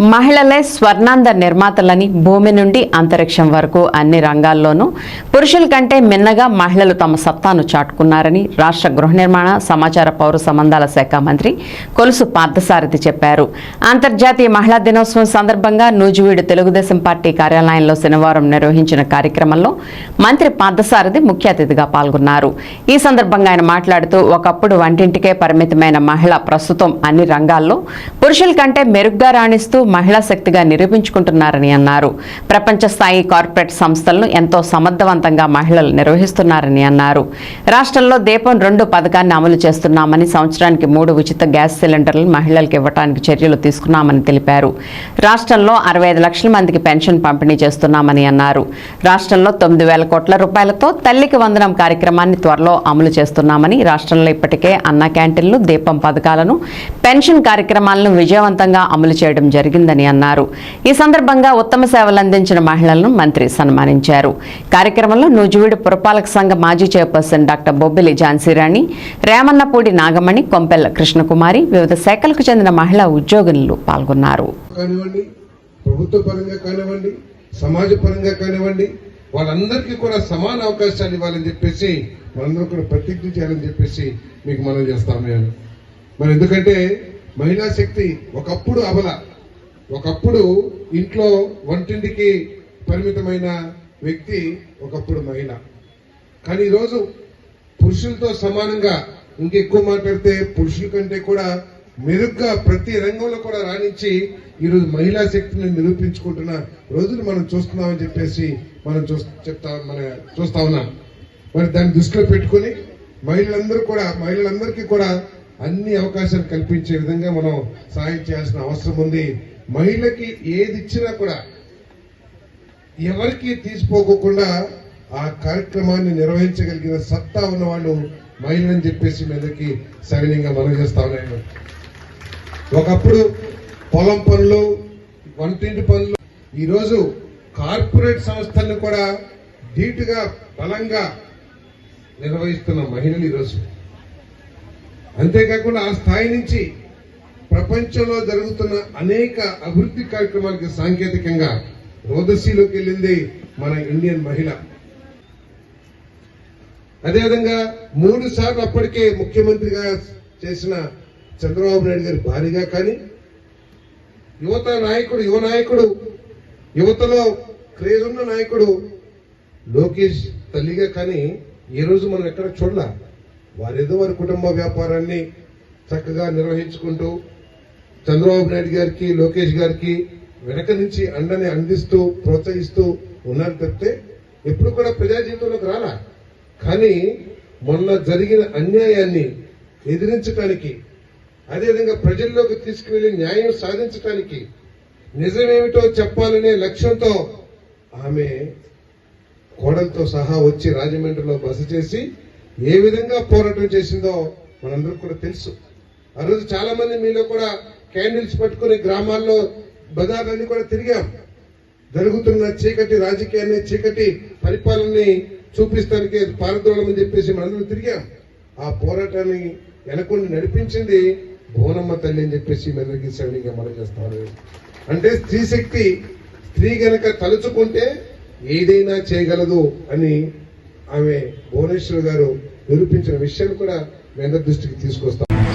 మహిళలే స్వర్ణాంధ నిర్మాతలని భూమి నుండి అంతరిక్షం వరకు అన్ని రంగాల్లోనూ. పురుషుల కంటే మిన్నగా మహిళలు తమ సత్తాను చాటుకున్నారని రాష్ట్ర గృహ నిర్మాణ సమాచార పౌర సంబంధాల శాఖ మంత్రి కొలుసు పార్థసారథి చెప్పారు. అంతర్జాతీయ మహిళా దినోత్సవం సందర్భంగా నూజివీడు తెలుగుదేశం పార్టీ కార్యాలయంలో శనివారం నిర్వహించిన కార్యక్రమంలో మంత్రి పార్థసారథి ముఖ్య అతిథిగా పాల్గొన్నారు. ఈ సందర్భంగా ఆయన మాట్లాడుతూ ఒకప్పుడు వంటింటికే పరిమితమైన మహిళ ప్రస్తుతం అన్ని రంగాల్లో పురుషుల కంటే మెరుగ్గా రాణిస్తూ మహిళా శక్తిగా నిరూపించుకుంటున్నారని అన్నారు. ప్రపంచ స్థాయి కార్పొరేట్ సంస్థలను ఎంతో సమర్థవంతంగా మహిళలు నిర్వహిస్తున్నారని అన్నారు. రాష్ట్రంలో దీపం రెండు పథకాన్ని అమలు చేస్తున్నామని సంవత్సరానికి మూడు ఉచిత గ్యాస్ సిలిండర్లు మహిళలకు ఇవ్వడానికి చర్యలు తీసుకున్నామని తెలిపారు. రాష్ట్రంలో అరవై ఐదు లక్షల మందికి పెన్షన్ పంపిణీ చేస్తున్నామని అన్నారు. రాష్ట్రంలో తొమ్మిది వేల కోట్ల రూపాయలతో తల్లికి వందనం కార్యక్రమాన్ని త్వరలో అమలు చేస్తున్నామని రాష్ట్రంలో ఇప్పటికే అన్న క్యాంటీన్లు దీపం పథకాలను పెన్షన్ కార్యక్రమాలను విజయవంతంగా అమలు చేయడం జరిగింది. జరిగిందని అన్నారు. ఈ సందర్భంగా ఉత్తమ సేవలు అందించిన మహిళలను మంత్రి సన్మానించారు. కార్యక్రమంలో నూజివీడు పురపాలక సంఘ మాజీ చైర్పర్సన్ డాక్టర్ బొబ్బిలి ఝాన్సీరాణి రేమన్నపూడి నాగమణి కొంపెల్ల కృష్ణకుమారి వివిధ శాఖలకు చెందిన మహిళా ఉద్యోగులు పాల్గొన్నారు. ప్రభుత్వ పరంగా కానివ్వండి సమాజ పరంగా కానివ్వండి వాళ్ళందరికీ కూడా సమాన అవకాశాలు ఇవ్వాలని చెప్పేసి మనందరం కూడా ప్రతిజ్ఞ చేయాలని చెప్పేసి మీకు మనం చేస్తాము మరి ఎందుకంటే మహిళా శక్తి ఒకప్పుడు అబల ఒకప్పుడు ఇంట్లో వంటింటికి పరిమితమైన వ్యక్తి ఒకప్పుడు మహిళ. కానీ ఈరోజు పురుషులతో సమానంగా ఇంకెక్కువ మాట్లాడితే పురుషుల కంటే కూడా మెరుగ్గా ప్రతి రంగంలో కూడా రాణించి ఈరోజు మహిళా శక్తిని నిరూపించుకుంటున్న రోజులు మనం చూస్తున్నామని చెప్పేసి మనం చూ చెప్తా మన చూస్తా ఉన్నాం. మరి దాన్ని దృష్టిలో పెట్టుకుని మహిళలందరూ కూడా మహిళలందరికీ కూడా అన్ని అవకాశాలు కల్పించే విధంగా మనం సాయం చేయాల్సిన అవసరం ఉంది. మహిళకి ఏది ఇచ్చినా కూడా ఎవరికి తీసుకోకుండా ఆ కార్యక్రమాన్ని నిర్వహించగలిగిన సత్తా ఉన్న వాళ్ళు మహిళని చెప్పేసి మీదకి సవినీయంగా మనం చేస్తా ఉన్నాను ఒకప్పుడు పొలం పనులు వంటింటి పనులు ఈరోజు కార్పొరేట్ సంస్థలను కూడా ధీటుగా బలంగా నిర్వహిస్తున్న మహిళలు ఈరోజు. అంతేకాకుండా ఆ స్థాయి నుంచి ప్రపంచంలో జరుగుతున్న అనేక అభివృద్ధి కార్యక్రమాలకి సాంకేతికంగా రోదసీలోకి వెళ్ళింది మన ఇండియన్ మహిళ. అదేవిధంగా మూడు సార్లు అప్పటికే ముఖ్యమంత్రిగా చేసిన చంద్రబాబు నాయుడు గారి భారీగా కానీ యువత నాయకుడు యువ నాయకుడు యువతలో క్రేజ్ ఉన్న నాయకుడు లోకేష్ తల్లిగా కానీ ఈ రోజు మనం ఎక్కడ చూడాల? వారేదో వారి కుటుంబ వ్యాపారాన్ని చక్కగా నిర్వహించుకుంటూ చంద్రబాబు నాయుడు గారికి లోకేష్ గారికి వెనక నుంచి అండని అందిస్తూ ప్రోత్సహిస్తూ ఉన్నారు తప్పితే ఎప్పుడు కూడా ప్రజా జీవితంలోకి రాలా? కానీ మొన్న జరిగిన అన్యాయాన్ని ఎదిరించడానికి అదేవిధంగా ప్రజల్లోకి తీసుకువెళ్ళి న్యాయం సాధించడానికి నిజమేమిటో చెప్పాలనే లక్ష్యంతో ఆమె కోడలతో సహా వచ్చి రాజమండ్రిలో బస చేసి ఏ విధంగా పోరాటం చేసిందో మనందరికి కూడా తెలుసు. ఆ రోజు చాలా మంది మీలో కూడా క్యాండిల్స్ పట్టుకుని గ్రామాల్లో బజార్లన్నీ కూడా తిరిగాం. జరుగుతున్న చీకటి రాజకీయాన్ని చీకటి పరిపాలనని చూపిస్తానికి అని చెప్పేసి మనందరం తిరిగాం. ఆ పోరాటాన్ని వెనకుండి నడిపించింది భువనమ్మ తల్లి అని చెప్పేసి మెదడికి శ్రేణిగా మనం చేస్తాను. అంటే స్త్రీ శక్తి స్త్రీ గనక తలుచుకుంటే ఏదైనా చేయగలదు అని ఆమె భువనేశ్వర్ గారు నిరూపించిన విషయాన్ని కూడా మీ అందరి దృష్టికి తీసుకొస్తాం.